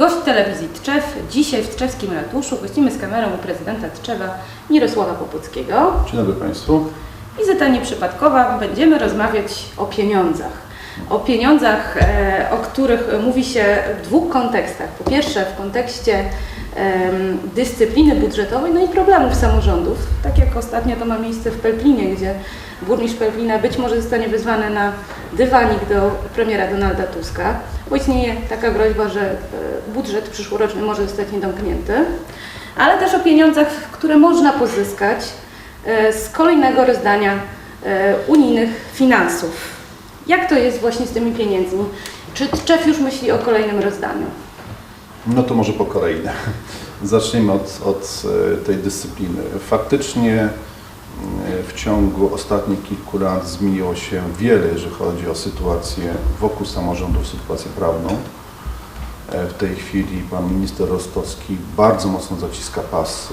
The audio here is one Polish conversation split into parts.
Gość telewizji Tczew. Dzisiaj w Tczewskim Ratuszu gościmy z kamerą u prezydenta Tczewa Mirosława Popuckiego. Dzień dobry Państwu. Wizyta nieprzypadkowa. Będziemy rozmawiać o pieniądzach. O pieniądzach, e, o których mówi się w dwóch kontekstach. Po pierwsze w kontekście dyscypliny budżetowej, no i problemów samorządów. Tak jak ostatnio to ma miejsce w Pelplinie, gdzie burmistrz Pelplina być może zostanie wezwany na dywanik do premiera Donalda Tuska, bo istnieje taka groźba, że e, budżet przyszłoroczny może zostać niedomknięty, ale też o pieniądzach, które można pozyskać e, z kolejnego rozdania e, unijnych finansów. Jak to jest właśnie z tymi pieniędzmi? Czy Tczew już myśli o kolejnym rozdaniu? No to może po kolei. Zaczniemy od, od tej dyscypliny. Faktycznie w ciągu ostatnich kilku lat zmieniło się wiele, jeżeli chodzi o sytuację wokół samorządów, sytuację prawną. E, W tej chwili pan minister Rostowski bardzo mocno zaciska pas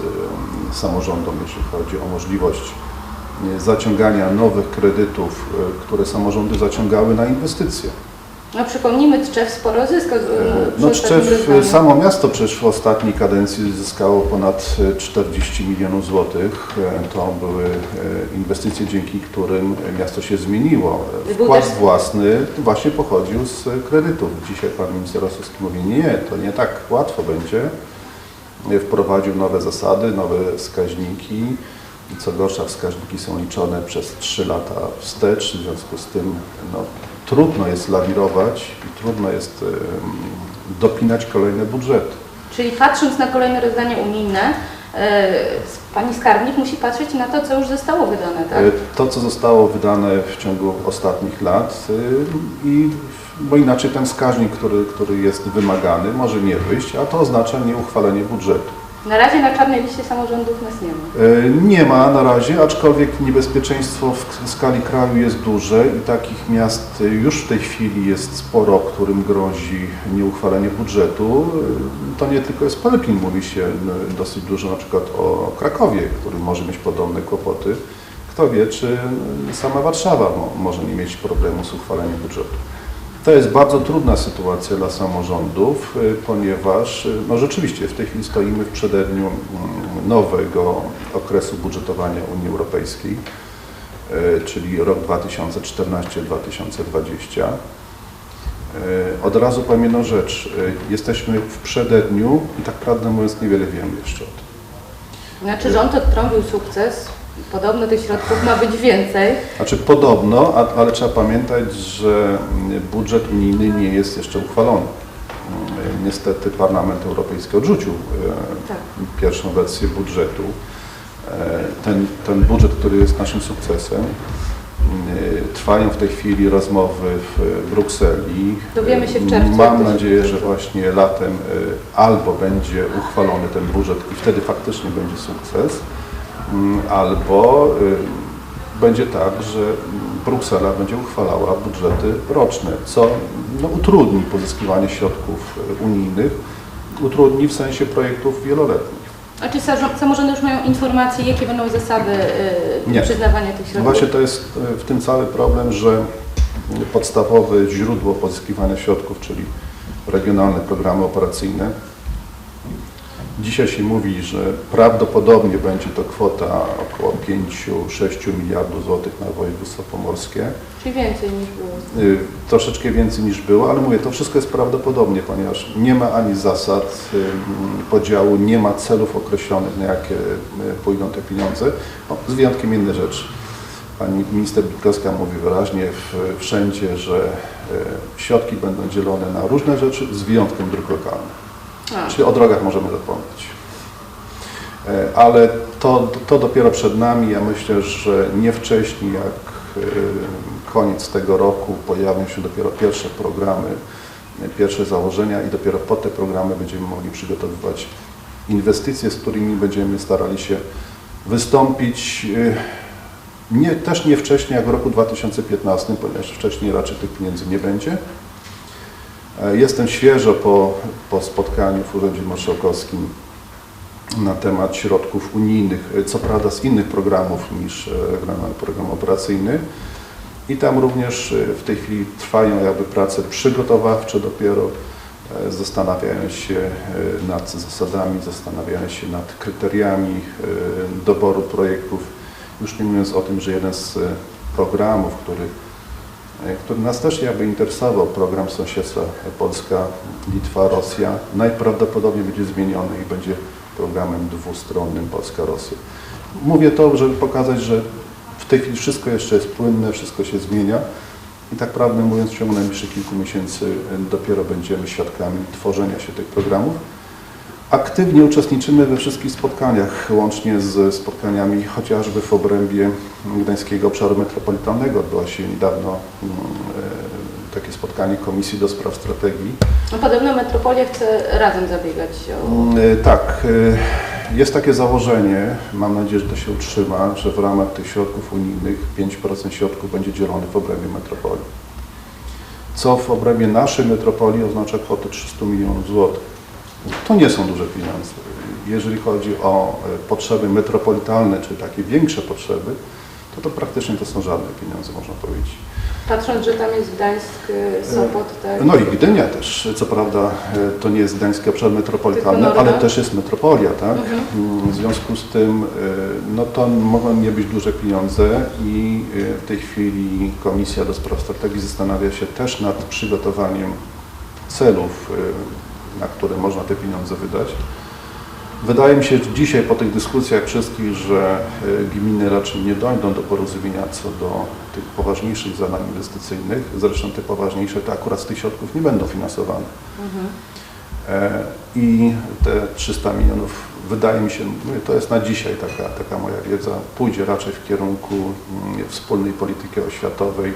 samorządom, jeżeli chodzi o możliwość e, zaciągania nowych kredytów, e, które samorządy zaciągały na inwestycje. No przypomnijmy, Tczew sporo zyskał. e, No Tczew, rozdaniu. samo miasto przecież w ostatniej kadencji zyskało ponad e, 40 milionów złotych. E, To były e, inwestycje, dzięki którym miasto się zmieniło. E, Wkład też- własny właśnie pochodził z kredytów. Dzisiaj pan minister Rostowski mówi, nie, to nie tak łatwo będzie. E, Wprowadził nowe zasady, nowe wskaźniki. I Co gorsza, wskaźniki są liczone przez 3 lata wstecz, w związku z tym no, trudno jest lawirować i trudno jest dopinać kolejne budżety. Czyli patrząc na kolejne rozdania unijne, e, pani skarbnik musi patrzeć na to, co już zostało wydane, tak? E, To, co zostało wydane w ciągu ostatnich lat y, i bo inaczej ten wskaźnik, który, który jest wymagany, może nie wyjść, a to oznacza nieuchwalenie budżetu. Na razie na czarnej liście samorządów nas nie ma. E, Nie ma na razie, aczkolwiek niebezpieczeństwo w skali kraju jest duże i takich miast już w tej chwili jest sporo, którym grozi nieuchwalenie budżetu. E, To nie tylko jest Pelplin, mówi się e, dosyć dużo na przykład o Krakowie, który może mieć podobne kłopoty. Kto wie, czy sama Warszawa mo- może nie mieć problemu z uchwaleniem budżetu. To jest bardzo trudna sytuacja dla samorządów, y, ponieważ y, no rzeczywiście w tej chwili stoimy w przededniu mm, nowego okresu budżetowania Unii Europejskiej, y, czyli rok 2014-2020. Y, Od razu powiem jedną rzecz. Jesteśmy w przededniu i tak prawdę mówiąc niewiele wiemy jeszcze o tym. Znaczy rząd odtrąbił sukces, podobno tych środków ma być więcej. Znaczy podobno, a- ale trzeba pamiętać, że mm, budżet unijny nie jest jeszcze uchwalony. Mm, Niestety Parlament Europejski odrzucił e, Tak. pierwszą wersję budżetu. E, Ten, ten budżet, który jest naszym sukcesem, e, trwają w tej chwili rozmowy w Brukseli. Dowiemy się w czerwcu, Mam nadzieję, że właśnie latem e, albo będzie uchwalony ten budżet i wtedy faktycznie będzie sukces, Mm, albo y, będzie tak, że mm, Bruksela będzie uchwalała budżety roczne, co no, utrudni pozyskiwanie środków y, unijnych, utrudni w sensie projektów wieloletnich. A czy sa- samorządy już mają informacje, jakie będą zasady y, Nie. przyznawania tych No środków? właśnie to jest w tym cały problem, że podstawowe źródło pozyskiwania środków, czyli regionalne programy operacyjne, Dzisiaj się mówi, że prawdopodobnie będzie to kwota około 5-6 miliardów złotych na województwo pomorskie. Czyli więcej niż było. Y, Troszeczkę więcej niż było, ale mówię, to wszystko jest prawdopodobnie, ponieważ nie ma ani zasad y, podziału, nie ma celów określonych, na jakie y, pójdą te pieniądze, no, z wyjątkiem innej rzeczy. Pani minister Bitkowska mówi wyraźnie w, wszędzie, że y, środki będą dzielone na różne rzeczy, z wyjątkiem dróg lokalnych. A, Czyli o drogach możemy zapomnieć. E, Ale to, to dopiero przed nami. Ja myślę, że nie wcześniej jak e, koniec tego roku pojawią się dopiero pierwsze programy, e, pierwsze założenia i dopiero po te programy będziemy mogli przygotowywać inwestycje, z którymi będziemy starali się wystąpić nie, też nie wcześniej jak w roku 2015, ponieważ wcześniej raczej tych pieniędzy nie będzie. E, Jestem świeżo po, po spotkaniu w Urzędzie Marszałkowskim na temat środków unijnych, e, co prawda z innych programów niż e, Program Operacyjny. I tam również w tej chwili trwają jakby prace przygotowawcze dopiero zastanawiają się nad zasadami, zastanawiają się nad kryteriami doboru projektów. Już nie mówiąc o tym, że jeden z programów, który, który nas też jakby interesował, program sąsiedztwa Polska, Litwa, Rosja, najprawdopodobniej będzie zmieniony i będzie programem dwustronnym Polska-Rosja. Mówię to, żeby pokazać, że w tej chwili wszystko jeszcze jest płynne, wszystko się zmienia i tak prawdę mówiąc w ciągu najbliższych kilku miesięcy e, dopiero będziemy świadkami tworzenia się tych programów. Aktywnie uczestniczymy we wszystkich spotkaniach, łącznie z spotkaniami chociażby w obrębie Gdańskiego Obszaru Metropolitalnego. Odbyło się niedawno mm, e, takie spotkanie Komisji do Spraw Strategii. No, podobno metropolia chce razem zabiegać o... Mm, e, Tak, e, jest takie założenie, mam nadzieję, że to się utrzyma, że w ramach tych środków unijnych 5% środków będzie dzielonych w obrębie metropolii. Co w obrębie naszej metropolii oznacza kwotę 300 milionów złotych. To nie są duże pieniądze. Jeżeli chodzi o e, potrzeby metropolitalne, czy takie większe potrzeby, to to praktycznie to są żadne pieniądze, można powiedzieć. Patrząc, że tam jest Gdańsk, y, Sopot, tak? No i Gdynia też, co prawda e, to nie jest Gdański obszar metropolitalny, ale też jest metropolia, tak? Mhm. Mm, W związku z tym, e, no to mogą nie być duże pieniądze i e, w tej chwili Komisja do Spraw Strategii zastanawia się też nad przygotowaniem celów, e, na które można te pieniądze wydać. Wydaje mi się że dzisiaj po tych dyskusjach wszystkich, że e, gminy raczej nie dojdą do porozumienia co do tych poważniejszych zadań inwestycyjnych. Zresztą te poważniejsze to akurat z tych środków nie będą finansowane. Mhm. E, I te 300 milionów, wydaje mi się, to jest na dzisiaj taka, taka moja wiedza, pójdzie raczej w kierunku mm, wspólnej polityki oświatowej,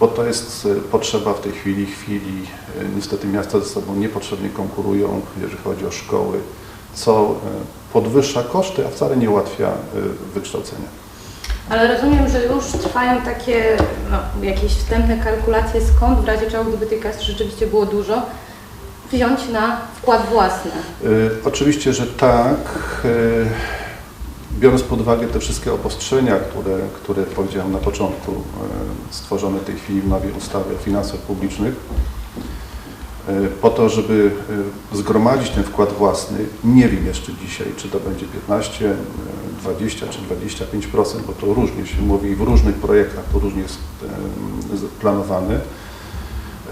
bo to jest e, potrzeba w tej chwili, chwili. e, Niestety miasta ze sobą niepotrzebnie konkurują, jeżeli chodzi o szkoły, co e, podwyższa koszty, a wcale nie ułatwia e, wykształcenia. Ale rozumiem, że już trwają takie no, jakieś wstępne kalkulacje, skąd w razie czego, gdyby tej kasy rzeczywiście było dużo, wziąć na wkład własny. Y, Oczywiście, że tak. Y, Biorąc pod uwagę te wszystkie obostrzenia, które, które powiedziałem na początku, y, stworzone w tej chwili w nowej ustawie o finansach publicznych, y, po to, żeby y, zgromadzić ten wkład własny, nie wiem jeszcze dzisiaj, czy to będzie 15, y, 20 czy 25%, bo to różnie się mówi w różnych projektach to różnie jest planowane.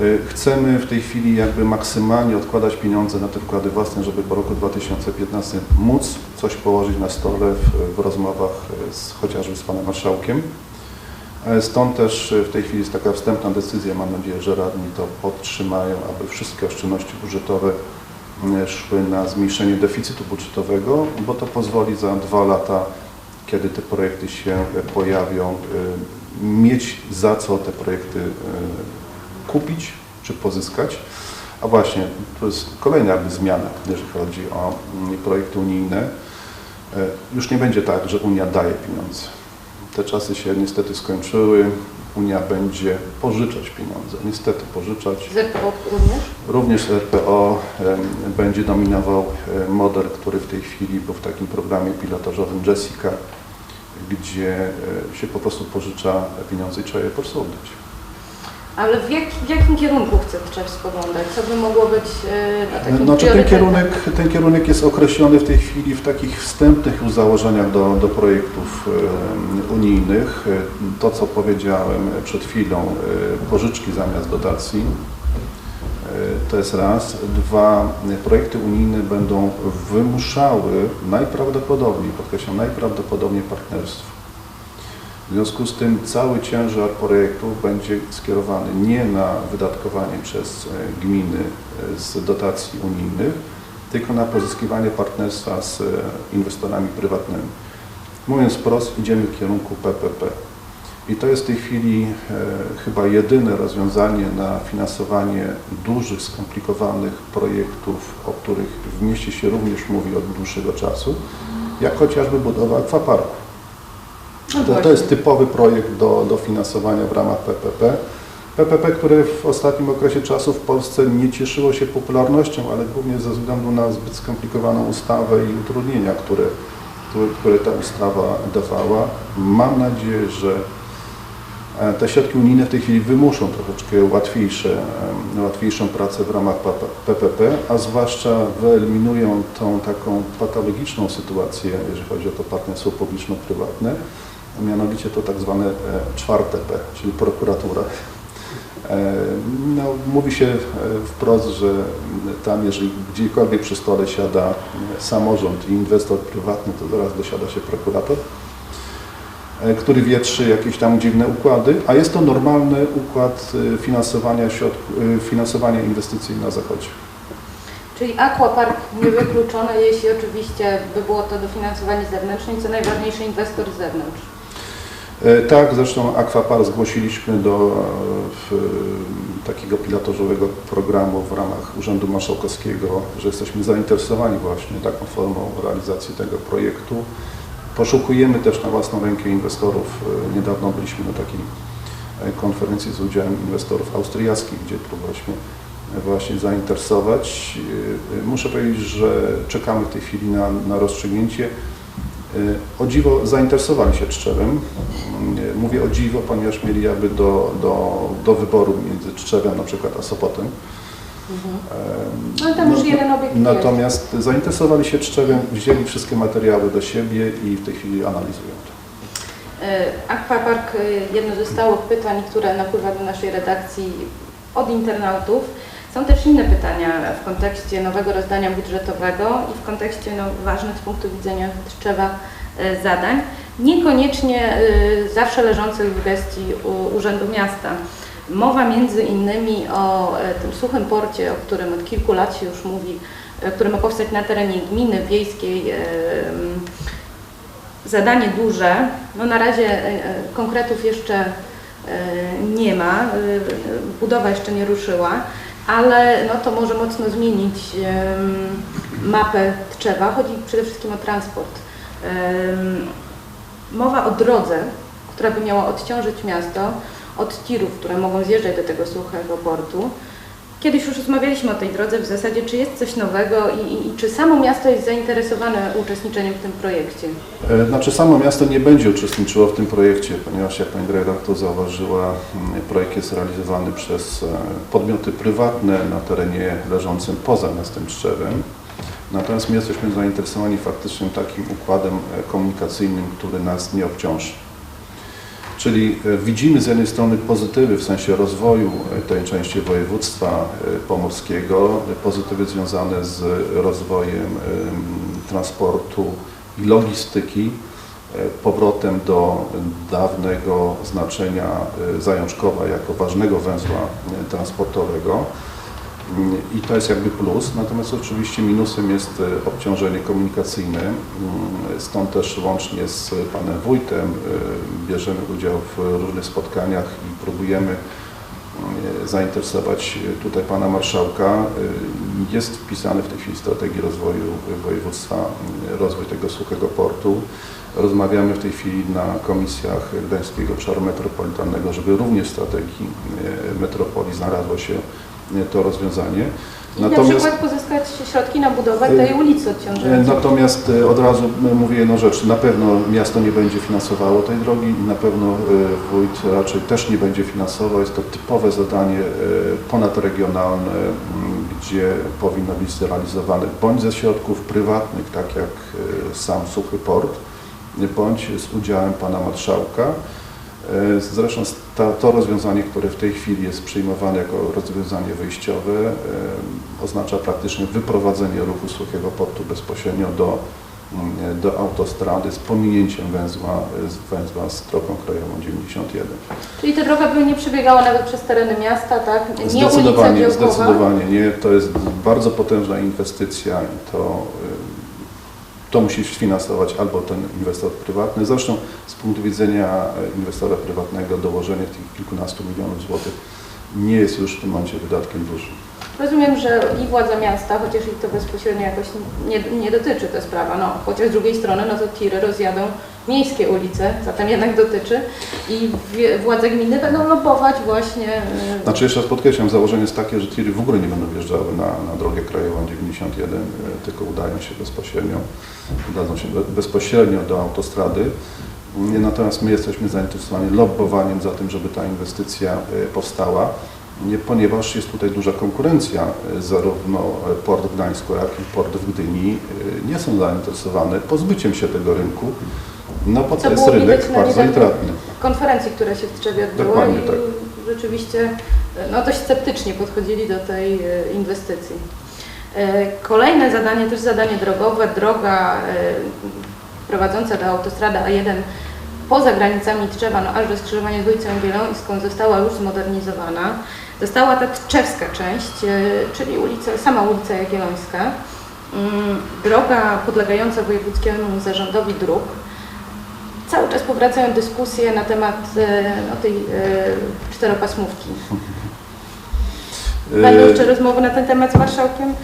Y, Chcemy w tej chwili jakby maksymalnie odkładać pieniądze na te wkłady własne, żeby po roku 2015 móc coś położyć na stole w, w rozmowach y, z, chociażby z Panem Marszałkiem. E, Stąd też y, w tej chwili jest taka wstępna decyzja, mam nadzieję, że radni to podtrzymają, aby wszystkie oszczędności budżetowe y, szły na zmniejszenie deficytu budżetowego, bo to pozwoli za dwa lata, kiedy te projekty się y, pojawią, mieć za co te projekty kupić czy pozyskać. A właśnie, to jest kolejna zmiana, jeżeli chodzi o mm, projekty unijne. E, Już nie będzie tak, że Unia daje pieniądze. Te czasy się niestety skończyły. Unia będzie pożyczać pieniądze. Niestety pożyczać. Z RPO również? Również RPO będzie dominował em, model, który w tej chwili był w takim programie pilotażowym Jessica, gdzie e, się po prostu pożycza pieniądze i trzeba je po prostu oddać. Ale w, jak, w jakim kierunku chce trzeba spoglądać? Co by mogło być no, takim Znaczy ten kierunek, ten kierunek jest określony w tej chwili w takich wstępnych już założeniach do, do projektów unijnych. To, co powiedziałem przed chwilą, e, pożyczki zamiast dotacji, e, to jest raz. Dwa, projekty unijne będą wymuszały najprawdopodobniej, podkreślam, najprawdopodobniej partnerstwo. W związku z tym cały ciężar projektu będzie skierowany nie na wydatkowanie przez e, gminy e, z dotacji unijnych, tylko na pozyskiwanie partnerstwa z e, inwestorami prywatnymi. Mówiąc wprost, idziemy w kierunku PPP. I to jest w tej chwili chyba jedyne rozwiązanie na finansowanie dużych, skomplikowanych projektów, o których w mieście się również mówi od dłuższego czasu, jak chociażby budowa akwaparku. No To, to jest typowy projekt do, do finansowania w ramach PPP. PPP, które w ostatnim okresie czasu w Polsce nie cieszyło się popularnością, ale głównie ze względu na zbyt skomplikowaną ustawę i utrudnienia, które, które, które ta ustawa dawała. Mam nadzieję, że E, Te środki unijne w tej chwili wymuszą troszeczkę łatwiejsze, łatwiejszą pracę w ramach PP- PPP, a zwłaszcza wyeliminują tą taką patologiczną sytuację, jeżeli chodzi o to partnerstwo publiczno-prywatne, a mianowicie to tak zwane e, czwarte P, czyli prokuratura. E, No, mówi się e, wprost, że tam, jeżeli gdziekolwiek przy stole siada samorząd i inwestor prywatny, to zaraz dosiada się prokurator który wietrzy jakieś tam dziwne układy, a jest to normalny układ finansowania, finansowania inwestycji na Zachodzie. Czyli aquapark niewykluczony, jeśli oczywiście by było to dofinansowanie zewnętrzne i co najważniejsze inwestor z zewnątrz. E, Tak, zresztą Aquapar zgłosiliśmy do e, w, takiego pilotażowego programu w ramach Urzędu Marszałkowskiego, że jesteśmy zainteresowani właśnie taką formą realizacji tego projektu. Poszukujemy też na własną rękę inwestorów. E, Niedawno byliśmy na takiej e, konferencji z udziałem inwestorów austriackich, gdzie próbowaliśmy właśnie zainteresować. E, e, Muszę powiedzieć, że czekamy w tej chwili na, na rozstrzygnięcie. E, O dziwo zainteresowali się Tczewem. E, Mówię o dziwo, ponieważ mieli jakby do, do, do wyboru między Tczewem na przykład a Sopotem. Em, No i tam już no- jeden obiekt jest. Natomiast zainteresowali się Tczewem, wzięli wszystkie materiały do siebie i w tej chwili analizują to. Aquapark, jedno ze stałych pytań, które napływa do naszej redakcji od internautów. Są też inne pytania w kontekście nowego rozdania budżetowego i w kontekście no, ważnych z punktu widzenia Tczewa e, zadań, niekoniecznie e, zawsze leżących w gestii Urzędu Miasta. Mowa między innymi o e, tym suchym porcie, o którym od kilku lat się już mówi, który ma powstać na terenie gminy wiejskiej. zadanie duże. No na razie konkretów jeszcze nie ma, budowa jeszcze nie ruszyła, ale no to może mocno zmienić mapę Tczewa. Chodzi przede wszystkim o transport. Mowa o drodze, która by miała odciążyć miasto od tirów, które mogą zjeżdżać do tego suchego portu. Kiedyś już rozmawialiśmy o tej drodze w zasadzie, czy jest coś nowego i, i, i czy samo miasto jest zainteresowane uczestniczeniem w tym projekcie. E, Znaczy samo miasto nie będzie uczestniczyło w tym projekcie, ponieważ jak Pani redaktor zauważyła, projekt jest realizowany przez e, podmioty prywatne na terenie leżącym poza miastem Tczewem. Natomiast my jesteśmy zainteresowani faktycznie takim układem e, komunikacyjnym, który nas nie obciąży. Czyli e, widzimy z jednej strony pozytywy w sensie rozwoju e, tej części województwa e, pomorskiego, pozytywy związane z rozwojem em, transportu i logistyki, powrotem do dawnego znaczenia Zajączkowa jako ważnego węzła transportowego. I to jest jakby plus, natomiast oczywiście minusem jest e, obciążenie komunikacyjne. Mm, Stąd też łącznie z panem wójtem e, bierzemy udział w różnych spotkaniach i próbujemy e, zainteresować tutaj pana marszałka. Jest wpisany w tej chwili strategii rozwoju województwa rozwój tego suchego portu. Rozmawiamy w tej chwili na komisjach Gdańskiego Obszaru Metropolitalnego, żeby również strategii metropolii znalazło się to rozwiązanie. I na przykład pozyskać środki na budowę tej ulicy E, odciążającej. Natomiast e, od razu mówię jedną rzecz, na pewno miasto nie będzie finansowało tej drogi i na pewno e, wójt raczej też nie będzie finansował. Jest to typowe zadanie ponadregionalne, gdzie powinno być zrealizowane bądź ze środków prywatnych, tak jak sam Suchy Port, bądź z udziałem pana marszałka. E, Zresztą ta, to rozwiązanie, które w tej chwili jest przyjmowane jako rozwiązanie wyjściowe, e, oznacza praktycznie wyprowadzenie ruchu suchego portu bezpośrednio do, mm, do autostrady z pominięciem węzła, e, z węzła z drogą krajową 91. Czyli ta droga by nie przebiegała nawet przez tereny miasta, tak? Nie ulica Zdecydowanie, Działkowa. zdecydowanie nie. To jest bardzo potężna inwestycja i to, y, to musi sfinansować albo ten inwestor prywatny. Zresztą z punktu widzenia y, inwestora prywatnego dołożenie tych kilkunastu milionów złotych nie jest już w tym momencie wydatkiem dużym. Rozumiem, że i władza miasta, chociaż ich to bezpośrednio jakoś nie, nie dotyczy ta sprawa, no chociaż z drugiej strony no to tiry rozjadą miejskie ulice, zatem jednak dotyczy i władze gminy będą lobować właśnie y, Znaczy jeszcze raz podkreślam, założenie jest takie, że tiry w ogóle nie będą wjeżdżały na, na drogę krajową 91, y, tylko udają się bezpośrednio, udadzą się be- bezpośrednio do autostrady. Nie, Natomiast my jesteśmy zainteresowani lobbowaniem za tym, żeby ta inwestycja powstała, nie, ponieważ jest tutaj duża konkurencja. Zarówno port w Gdańsku, jak i port w Gdyni nie są zainteresowane pozbyciem się tego rynku, no bo Co to jest było rynek widać na bardzo intratny. konferencji, która się w Tczewie odbyła Dokładnie i tak. rzeczywiście e, no, dość sceptycznie podchodzili do tej e, inwestycji. E, Kolejne zadanie, też zadanie drogowe, droga prowadząca do autostrady A1 poza granicami Tczewa, no aż do skrzyżowania z ulicą Jagiellońską została już zmodernizowana. Została ta tczewska część, czyli ulica, sama ulica Jagiellońska. Mm, Droga podlegająca wojewódzkiemu zarządowi dróg. Cały czas powracają dyskusje na temat no, tej e, czteropasmówki. Będą E, jeszcze rozmowy na ten temat z marszałkiem?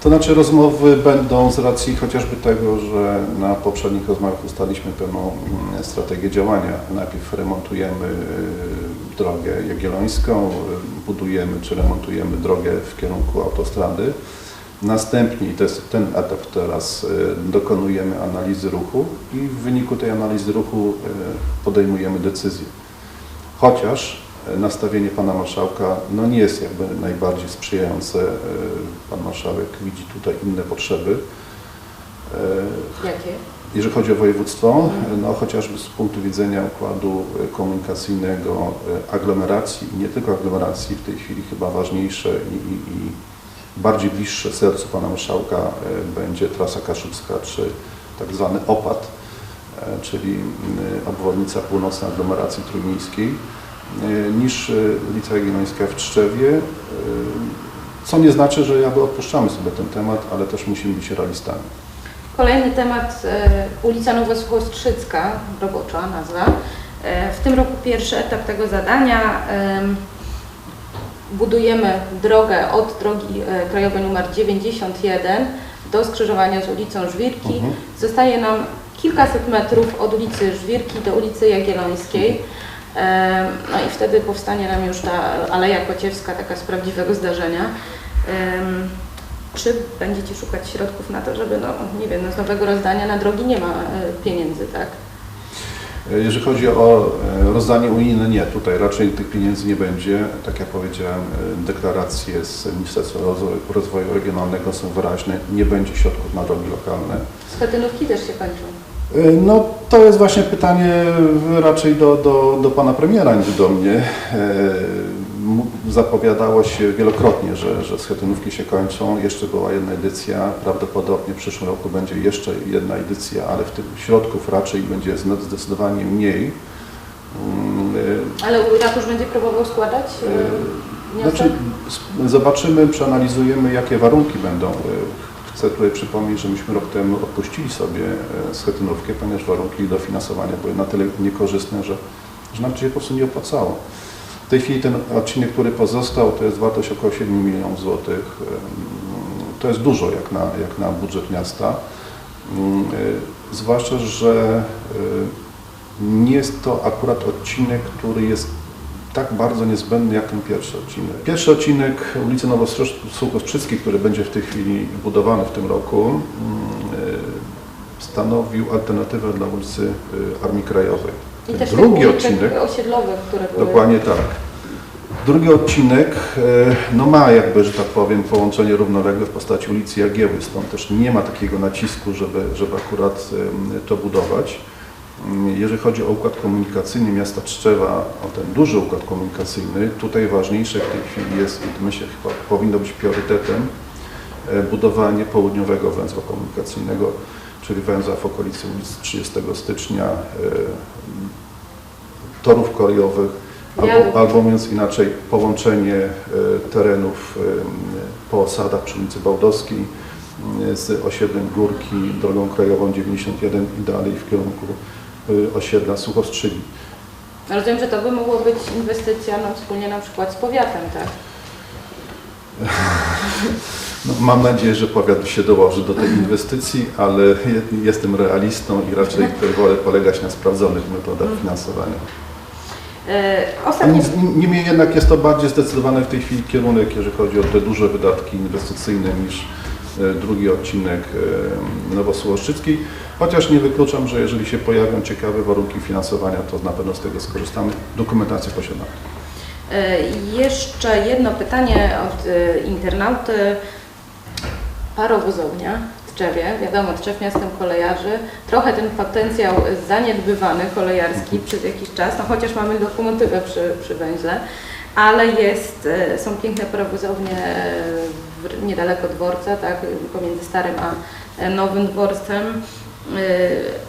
To znaczy rozmowy będą z racji chociażby tego, że na poprzednich rozmowach ustaliliśmy pewną mm, strategię działania. Najpierw remontujemy drogę jagiellońską, budujemy czy remontujemy drogę w kierunku autostrady. Następnie, i to jest ten etap teraz, y, dokonujemy analizy ruchu i w wyniku tej analizy ruchu y, podejmujemy decyzję. Chociaż e, nastawienie pana marszałka no nie jest jakby najbardziej sprzyjające. Pan marszałek widzi tutaj inne potrzeby. Jakie? Jeżeli chodzi o województwo, no chociażby z punktu widzenia układu komunikacyjnego, aglomeracji nie tylko aglomeracji, w tej chwili chyba ważniejsze i, i, i bardziej bliższe sercu pana marszałka e, będzie trasa kaszubska czy tak zwany opad, e, czyli m, obwodnica północna aglomeracji trójmiejskiej, e, niż e, ulica Jagiellońska w Tczewie, e, co nie znaczy, że jakby odpuszczamy sobie ten temat, ale też musimy być realistami. Kolejny temat, e, ulica Nowosuchostrzycka, robocza nazwa. E, W tym roku pierwszy etap tego zadania. Em, Budujemy drogę od drogi e, krajowej numer 91 do skrzyżowania z ulicą Żwirki. Mhm. Zostaje nam kilkaset metrów od ulicy Żwirki do ulicy Jagiellońskiej. Em, No i wtedy powstanie nam już ta Aleja Kociewska, taka z prawdziwego zdarzenia. Czy będziecie szukać środków na to, żeby, no nie wiem, no z nowego rozdania na drogi nie ma e, pieniędzy, tak? Jeżeli chodzi o e, rozdanie unijne, nie, tutaj raczej tych pieniędzy nie będzie. Tak jak powiedziałem, e, deklaracje z Ministerstwa Rozwoju, Regionalnego są wyraźne, nie będzie środków na drogi lokalne. Schetynówki też się kończą. E, No to jest właśnie pytanie raczej do, do, do Pana Premiera niż do mnie. E, Zapowiadało się wielokrotnie, że, że schetynówki się kończą. Jeszcze była jedna edycja, prawdopodobnie w przyszłym roku będzie jeszcze jedna edycja, ale w tym środków raczej będzie zdecydowanie mniej. E, Ale ratusz będzie próbował składać e, wniosek? Znaczy, zobaczymy, przeanalizujemy, jakie warunki będą. E, Chcę tutaj przypomnieć, że myśmy rok temu odpuścili sobie e, schetynówkę, ponieważ warunki dofinansowania były na tyle niekorzystne, że, że nam się po prostu nie opłacało. W tej chwili ten odcinek, który pozostał, to jest wartość około 7 milionów złotych. To jest dużo jak na, jak na budżet miasta. E, Zwłaszcza, że nie jest to akurat odcinek, który jest tak bardzo niezbędny jak ten pierwszy odcinek. Pierwszy odcinek ulicy Nowosuchostrzyckiej, który będzie w tej chwili budowany w tym roku, e, stanowił alternatywę dla ulicy e, Armii Krajowej. I też drugi odcinek, osiedlowych, które były... dokładnie tak. Drugi odcinek e, no ma jakby, że tak powiem, połączenie równoległe w postaci ulicy Jagieły, stąd też nie ma takiego nacisku, żeby, żeby akurat to budować. Mm, Jeżeli chodzi o układ komunikacyjny miasta Tczewa, o ten duży układ komunikacyjny, tutaj ważniejsze w tej chwili jest, i myślę, chyba powinno być priorytetem, e, budowanie południowego węzła komunikacyjnego, czyli węzła w okolicy ulic 30 stycznia, e, torów kolejowych, albo, albo mówiąc inaczej, połączenie e, terenów e, po osadach przy ulicy Bałdowskiej e, z osiedlem Górki, drogą krajową 91 i dalej w kierunku osiedla Suchostrzygi. Rozumiem, że to by mogło być inwestycja no, wspólnie na przykład z powiatem, tak? No, mam nadzieję, że powiat się dołoży do tej inwestycji, ale je- jestem realistą i raczej wolę polegać na sprawdzonych metodach finansowania. E, Ostatnie Niemniej jednak jest to bardziej zdecydowany w tej chwili kierunek, jeżeli chodzi o te duże wydatki inwestycyjne niż, e, drugi odcinek e, Nowosułoszyckiej, chociaż nie wykluczam, że jeżeli się pojawią ciekawe warunki finansowania, to na pewno z tego skorzystamy. Dokumentację posiadamy. Jeszcze jedno pytanie od internauty. Parowozownia Tczewie, wiadomo, Tczew miastem kolejarzy, trochę ten potencjał zaniedbywany kolejarski przez jakiś czas, no chociaż mamy lokomotywę przy, przy węźle, ale jest, e, są piękne parowozownie niedaleko dworca, tak, pomiędzy Starym a e, Nowym Dworcem. E,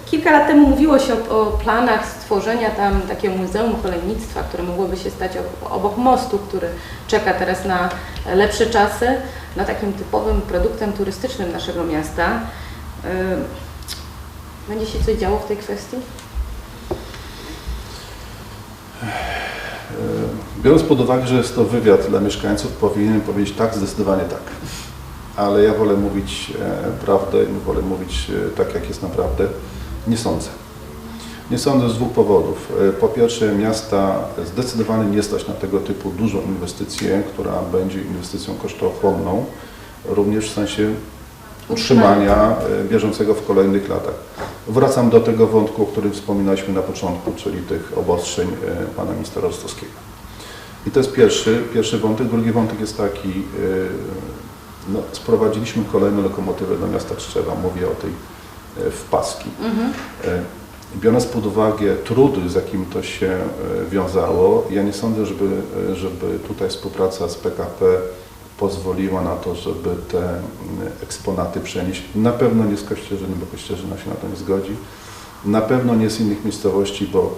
Kilka lat temu mówiło się o, o planach stworzenia tam takiego muzeum kolejnictwa, które mogłoby się stać ob- obok mostu, który czeka teraz na lepsze czasy, na takim typowym produktem turystycznym naszego miasta. E, Będzie się coś działo w tej kwestii? E, Biorąc pod uwagę, że jest to wywiad dla mieszkańców, powinienem powiedzieć tak, zdecydowanie tak. Ale ja wolę mówić e, prawdę i wolę mówić tak, jak jest naprawdę. Nie sądzę. Nie sądzę z dwóch powodów. E, Po pierwsze, miasta zdecydowanie nie stać na tego typu dużą inwestycję, która będzie inwestycją kosztochłonną, również w sensie utrzymania e, bieżącego w kolejnych latach. Wracam do tego wątku, o którym wspominaliśmy na początku, czyli tych obostrzeń e, pana ministra Rostowskiego. I to jest pierwszy, pierwszy wątek. Drugi wątek jest taki, no, sprowadziliśmy kolejną lokomotywę do miasta Tczewa, mówię o tej w Paski. Mhm. Biorąc pod uwagę trudy, z jakimi to się e, wiązało, ja nie sądzę, żeby, e, żeby tutaj współpraca z PKP pozwoliła na to, żeby te eksponaty przenieść. Na pewno nie z Kościerzyny, bo Kościerzyna się na to nie zgodzi. Na pewno nie z innych miejscowości, bo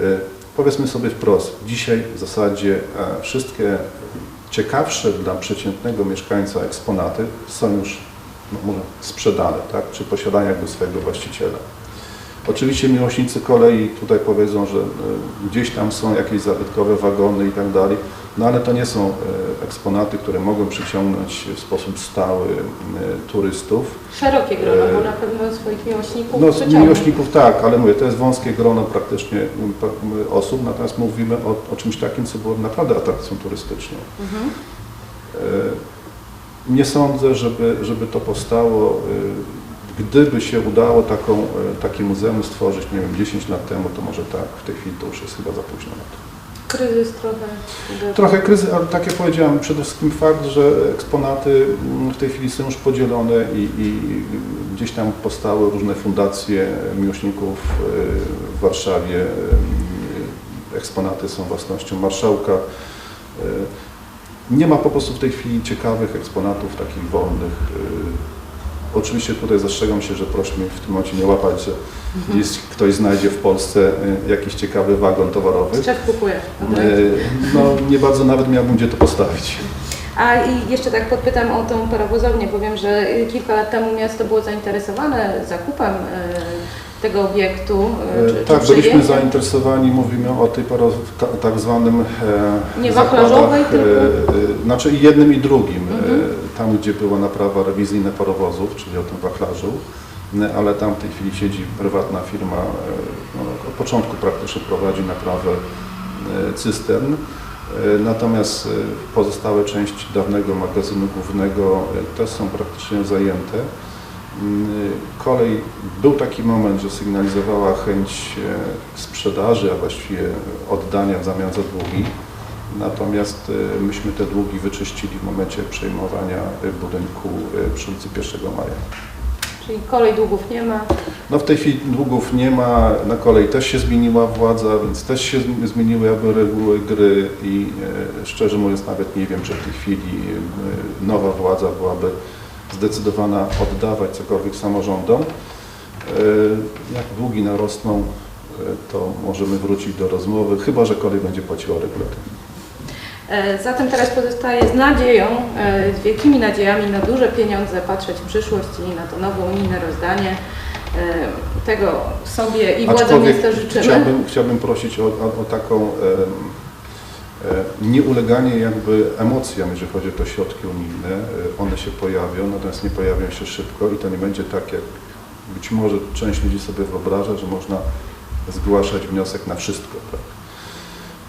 e, powiedzmy sobie wprost, dzisiaj w zasadzie wszystkie ciekawsze dla przeciętnego mieszkańca eksponaty są już no, może sprzedane, tak? czy posiadają jakby swojego właściciela. Oczywiście miłośnicy kolei tutaj powiedzą, że e, gdzieś tam są jakieś zabytkowe wagony i tak dalej, no ale to nie są e, eksponaty, które mogą przyciągnąć w sposób stały turystów. Szerokie grono, E, bo na pewno swoich miłośników No przyciągnie. miłośników tak, ale mówię, to jest wąskie grono praktycznie osób, natomiast mówimy o, o czymś takim, co było naprawdę atrakcją turystyczną. Mhm. Nie sądzę, żeby, żeby to powstało. Gdyby się udało taką, e, takie muzeum stworzyć, nie wiem, 10 lat temu, to może tak, w tej chwili to już jest chyba za późno na to. Kryzys trochę. Trochę kryzys, ale tak jak powiedziałem, przede wszystkim fakt, że eksponaty mm, w tej chwili są już podzielone i, i gdzieś tam powstały różne fundacje miłośników e, w Warszawie. e, Eksponaty są własnością marszałka. Nie ma po prostu w tej chwili ciekawych eksponatów takich wolnych. Oczywiście tutaj zastrzegam się, że proszę mnie w tym momencie nie łapać, że gdzieś ktoś znajdzie w Polsce e, jakiś ciekawy wagon towarowy. Szef kupuje. E, No nie bardzo nawet miałbym gdzie to postawić. A i jeszcze tak podpytam o tą parowozownię, bo wiem, że kilka lat temu miasto było zainteresowane zakupem e, tego obiektu. czy- czy Tak, byliśmy przejęciem. zainteresowani, mówimy o tej paro, ta, tak zwanym e, Nie wachlarzowej tylko? e, znaczy jednym i drugim, Mhm. Tam gdzie była naprawa rewizyjna parowozów, czyli o tym wachlarzu, ale tam w tej chwili siedzi prywatna firma, e, no, od początku praktycznie prowadzi naprawę e, cystern. E, Natomiast pozostałe części dawnego magazynu głównego też są praktycznie zajęte. Mm, Kolej, był taki moment, że sygnalizowała chęć sprzedaży, a właściwie oddania w zamian za długi. Natomiast e, myśmy te długi wyczyścili w momencie przejmowania e, budynku e, przy ulicy 1 Maja. Czyli kolej długów nie ma. No w tej chwili długów nie ma, na kolei też się zmieniła władza, więc też się zmi- zmieniły jakby reguły gry i szczerze mówiąc nawet nie wiem, czy w tej chwili nowa władza byłaby zdecydowana oddawać cokolwiek samorządom. Jak długi narosną, to możemy wrócić do rozmowy, chyba że kolej będzie płaciła regularnie. E, Zatem teraz pozostaje z nadzieją, e, z wielkimi nadziejami na duże pieniądze patrzeć w przyszłość i na to nowe unijne rozdanie. E, Tego sobie i władzom miasta życzymy. Chciałbym, chciałbym prosić o, o, o taką em, e, nieuleganie jakby emocjom, jeżeli chodzi o te środki unijne. E, One się pojawią, natomiast nie pojawią się szybko i to nie będzie tak, jak być może część ludzi sobie wyobraża, że można zgłaszać wniosek na wszystko. Tak?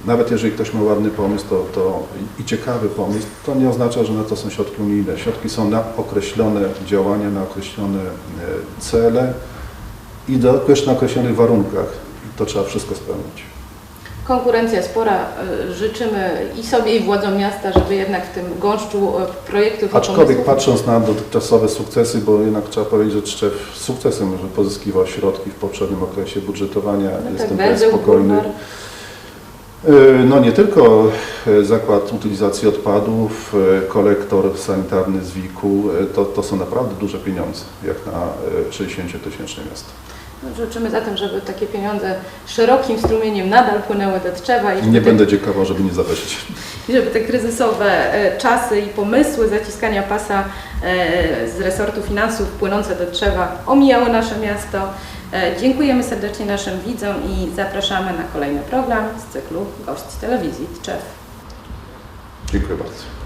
Nawet jeżeli ktoś ma ładny pomysł to, to i ciekawy pomysł, to nie oznacza, że na to są środki unijne. Środki są na określone działania, na określone e, cele i do, też na określonych warunkach. I to trzeba wszystko spełnić. Konkurencja spora. y, Życzymy i sobie, i władzom miasta, żeby jednak w tym gąszczu y, projektów Aczkolwiek pomysłów- patrząc na dotychczasowe sukcesy, bo jednak trzeba powiedzieć, że z sukcesem że pozyskiwał środki w poprzednim okresie budżetowania, No tak, jestem węzeł, spokojny. bulwar. Y, No nie tylko y, zakład utylizacji odpadów, y, kolektor sanitarny z WIK-u, to, to są naprawdę duże pieniądze, jak na y, 60-tysięczne miasto. No, Życzymy zatem, żeby takie pieniądze szerokim strumieniem nadal płynęły do Tczewa i Nie te, będę dziękował, żeby nie zawyżyć. i żeby te kryzysowe e, czasy i pomysły zaciskania pasa e, z resortu finansów płynące do Tczewa omijały nasze miasto. E, Dziękujemy serdecznie naszym widzom i zapraszamy na kolejny program z cyklu Gość Telewizji Tczew. Dziękuję bardzo.